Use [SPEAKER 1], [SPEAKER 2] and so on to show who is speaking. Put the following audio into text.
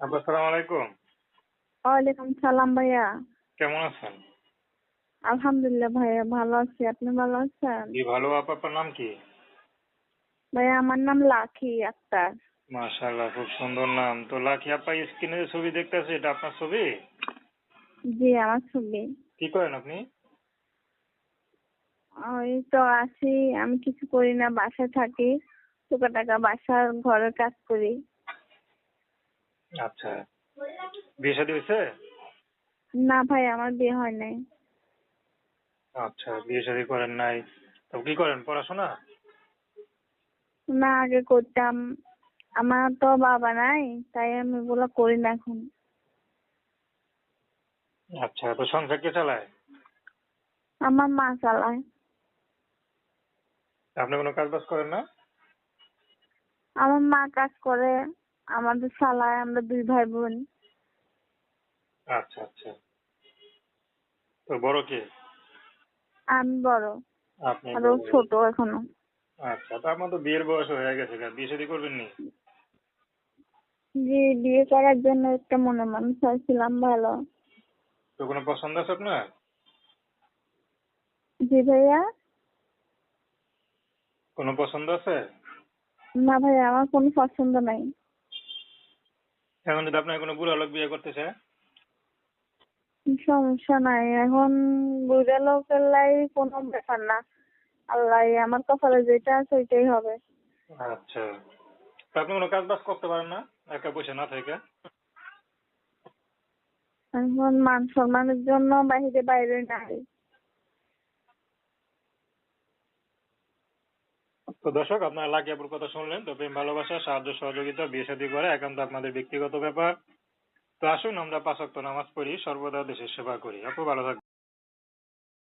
[SPEAKER 1] আপু আসসালামু আলাইকুম।
[SPEAKER 2] ওয়ালাইকুম সালাম ভাইয়া।
[SPEAKER 1] কেমন আছেন?
[SPEAKER 2] আলহামদুলিল্লাহ ভাইয়া ভালো আছি। আপনি ভালো আছেন?
[SPEAKER 1] জি ভালো। আপু আপনার নাম কি?
[SPEAKER 2] ভাইয়া আমার নাম লাখি আক্তার।
[SPEAKER 1] মাশাআল্লাহ খুব সুন্দর নাম। তো লাখি আপা স্ক্রিনে যে ছবি দেখতেছি এটা আপনার ছবি?
[SPEAKER 2] জি আমার ছবি।
[SPEAKER 1] কি করেন আপনি?
[SPEAKER 2] ওই তো আছি। আমি কিছু করি না বাসায় থাকি। টুকা টাকা বাসার ঘরের কাজ করি।
[SPEAKER 1] আচ্ছা। বিয়ে শাদী হয়েছে?
[SPEAKER 2] না ভাই আমার বিয়ে হয় নাই।
[SPEAKER 1] আচ্ছা বিয়ে শাদী করেন নাই। তো কি করেন পড়াশোনা?
[SPEAKER 2] না আগে করতাম। আমার তো বাবা নাই তাই আমি এগুলো করি না এখন।
[SPEAKER 1] আচ্ছা তো সংসার কে চালায়?
[SPEAKER 2] আমার মা চালায়।
[SPEAKER 1] আপনি কোনো কাজ বাজ করেন না?
[SPEAKER 2] আমার মা কাজ করে। আমাদের চালায় আমরা দুই ভাই বোন
[SPEAKER 1] আচ্ছা আচ্ছা। তো বড় কে?
[SPEAKER 2] আমি বড়।
[SPEAKER 1] আপনি
[SPEAKER 2] আর ও
[SPEAKER 1] বড়।
[SPEAKER 2] ছোট এখনও।
[SPEAKER 1] আচ্ছা তো আপনার তো বিয়ের বয়স হয়ে গেছে গা, বিয়ে শাদী করবেন নি?
[SPEAKER 2] জি বিয়ে করার জন্য একটা মনে মানুষ চাইছিলাম ভালো।
[SPEAKER 1] তো কোনো পছন্দ আছে আপনার?
[SPEAKER 2] জি ভাইয়া।
[SPEAKER 1] কোনো পছন্দ আছে?
[SPEAKER 2] না ভাইয়া আমার কোনো পছন্দ নাই।
[SPEAKER 1] এখন যদি আপনার কোনো বুড়া লোক বিয়ে করতেছে?
[SPEAKER 2] সমস্যা নাই এখন বুড়া লোকের লাই কোনো ব্যাপার না। আল্লাহ আমার কপালে যেটা আছে ওইটাই হবে।
[SPEAKER 1] আচ্ছা। আপনি কোনো কাজ বাজ করতে পারেন না? একা বসে না থেকে?
[SPEAKER 2] এখন মান সম্মানের জন্য বাহিরে বাইরে নাই।
[SPEAKER 1] তো দর্শক, আপনার লাকি আপুর কথা শুনলেন, তো প্রেম, ভালোবাসা, সাহায্য, সহযোগিতা, বিয়ে শাদী করে একান্ত আপনাদের ব্যক্তিগত ব্যাপার। তো আসুন, আমরা পাঁচ নামাজ পড়ি, সর্বদা দেশের সেবা করি। আপু, ভালো থাকবেন।